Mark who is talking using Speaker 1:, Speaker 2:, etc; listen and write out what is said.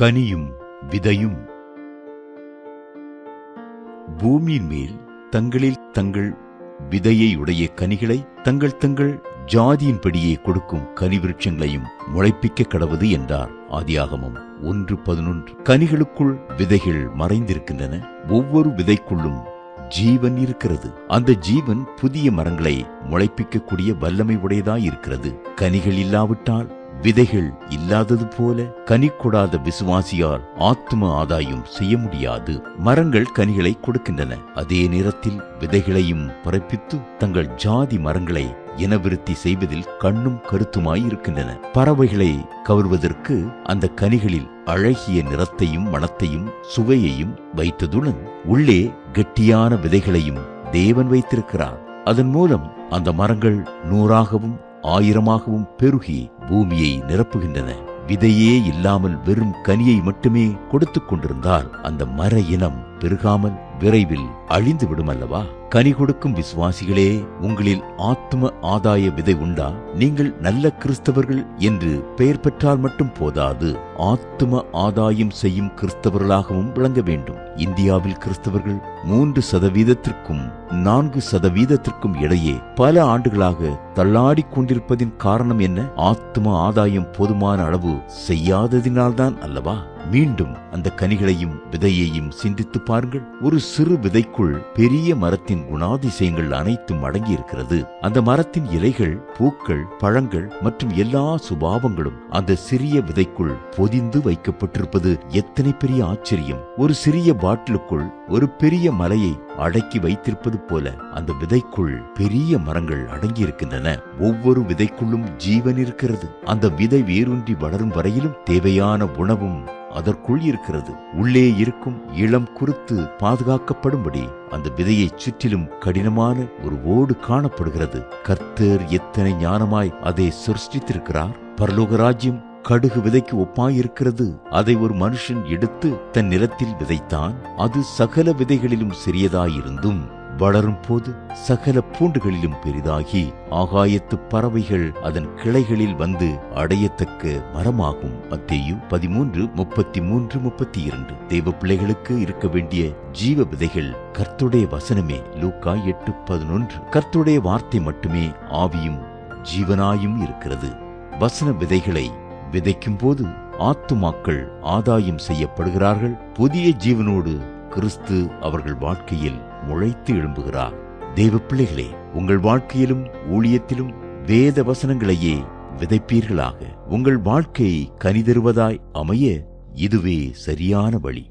Speaker 1: கனியும் விதையும். பூமியின் மேல் தங்களில் தங்கள் விதையை உடைய கனிகளை தங்கள் தங்கள் ஜாதியின்படியே கொடுக்கும் கனி விருட்சங்களையும் முளைப்பிக்க கடவுது என்றார் ஆதியாகமம் ஒன்று பதினொன்று. கனிகளுக்குள் விதைகள் மறைந்திருக்கின்றன. ஒவ்வொரு விதைக்குள்ளும் ஜீவன் இருக்கிறது. அந்த ஜீவன் புதிய மரங்களை முளைப்பிக்கக்கூடிய வல்லமை உடையதாய் இருக்கிறது. கனிகள் இல்லாவிட்டால் விதைகள் இல்லாதது போல கனி கொடாத விசுவாசியால் ஆத்ம ஆதாயம் செய்ய முடியாது. மரங்கள் கனிகளை கொடுக்கின்றன. அதே நேரத்தில் விதைகளையும் பிறப்பித்து தங்கள் ஜாதி மரங்களை இனவிருத்தி செய்வதில் கண்ணும் கருத்துமாய் இருக்கின்றன. பறவைகளை கவர்வதற்கு அந்த கனிகளில் அழகிய நிறத்தையும் மனத்தையும் சுவையையும் வைத்ததுடன் உள்ளே கெட்டியான விதைகளையும் தேவன் வைத்திருக்கிறார். அதன் மூலம் அந்த மரங்கள் நூறாகவும் ஆயிரமாகவும் பெருகி பூமியை நிரப்புகின்றன. விதையே இல்லாமல் வெறும் கனியை மட்டுமே கொடுத்துக் கொண்டிருந்தால் அந்த மர இனம் பெருகாமல் விரைவில் அழிந்து விடும் அல்லவா கனி கொடுக்கும் விசுவாசிகளே உங்களில் ஆத்ம ஆதாய விதை உண்டா? நீங்கள் நல்ல கிறிஸ்தவர்கள் என்று பெயர் பெற்றால் மட்டும் போதாது ஆத்ம ஆதாயம் செய்யும் கிறிஸ்தவர்களாகவும் விளங்க வேண்டும். இந்தியாவில் கிறிஸ்தவர்கள் மூன்று சதவீதத்திற்கும் நான்கு சதவீதத்திற்கும் இடையே பல ஆண்டுகளாக தள்ளாடிக் கொண்டிருப்பதின் காரணம் என்ன? ஆத்ம ஆதாயம் போதுமான அளவு செய்யாததினால்தான் அல்லவா? மீண்டும் அந்த கனிகளையும் விதையையும் சிந்தித்து பாருங்கள். ஒரு சிறு விதைக்குள் பெரிய மரத்தின் குணாதிசயங்கள் அனைத்தும் அடங்கியிருக்கிறது. அந்த மரத்தின் இலைகள் பூக்கள் பழங்கள் மற்றும் எல்லா சுபாவங்களும் அந்த சிறிய விதைக்குள் பொதிந்து வைக்கப்பட்டிருப்பது எத்தனை பெரிய ஆச்சரியம். ஒரு சிறிய பாட்டிலுக்குள் ஒரு பெரிய மலையை அடக்கி வைத்திருப்பது போல அந்த விதைக்குள் பெரிய மரங்கள் அடங்கியிருக்கின்றன. ஒவ்வொரு விதைக்குள்ளும் ஜீவன் இருக்கிறது. அந்த விதை வேரூன்றி வளரும் வரையிலும் தேவையான உணவும் அதற்குள் இருக்கிறது. உள்ளே இருக்கும் இளம் குருத்து பாதுகாக்கப்படும்படி அந்த விதையைச் சுற்றிலும் கடினமான ஒரு ஓடு காணப்படுகிறது. கர்த்தர் எத்தனை ஞானமாய் அதை சிருஷ்டித்திருக்கிறார். பரலோக ராஜ்யம் கடுகு விதைக்கு ஒப்பாயிருக்கிறது. அதை ஒரு மனுஷன் எடுத்து தன் நிலத்தில் விதைத்தான். அது சகல விதைகளிலும் சிறியதாயிருந்தும் வளரும் போது சகல பூண்டுகளிலும் பெரிதாகி ஆகாயத்து பறவைகள் அதன் கிளைகளில் வந்து அடையத்தக்க மரமாகும். மத்தேயு பதிமூன்று முப்பத்தி மூன்று முப்பத்தி இரண்டு தெய்வ பிள்ளைகளுக்கு இருக்க வேண்டிய ஜீவ விதைகள் கர்த்துடைய வசனமே. லூக்கா எட்டு பதினொன்று. கர்த்துடைய வார்த்தை மட்டுமே ஆவியும் ஜீவனாயும் இருக்கிறது. வசன விதைகளை விதைக்கும் போது ஆத்துமாக்கள் ஆதாயம் செய்யப்படுகிறார்கள். புதிய ஜீவனோடு கிறிஸ்து அவர்கள் வாழ்க்கையில் முளைத்து எழும்புகிறார். தேவ பிள்ளைகளே உங்கள் வாழ்க்கையிலும் ஊழியத்திலும் வேத வசனங்களையே விதைப்பீர்களாக. உங்கள் வாழ்க்கை கனிதருவதாய் அமைய இதுவே சரியான வழி.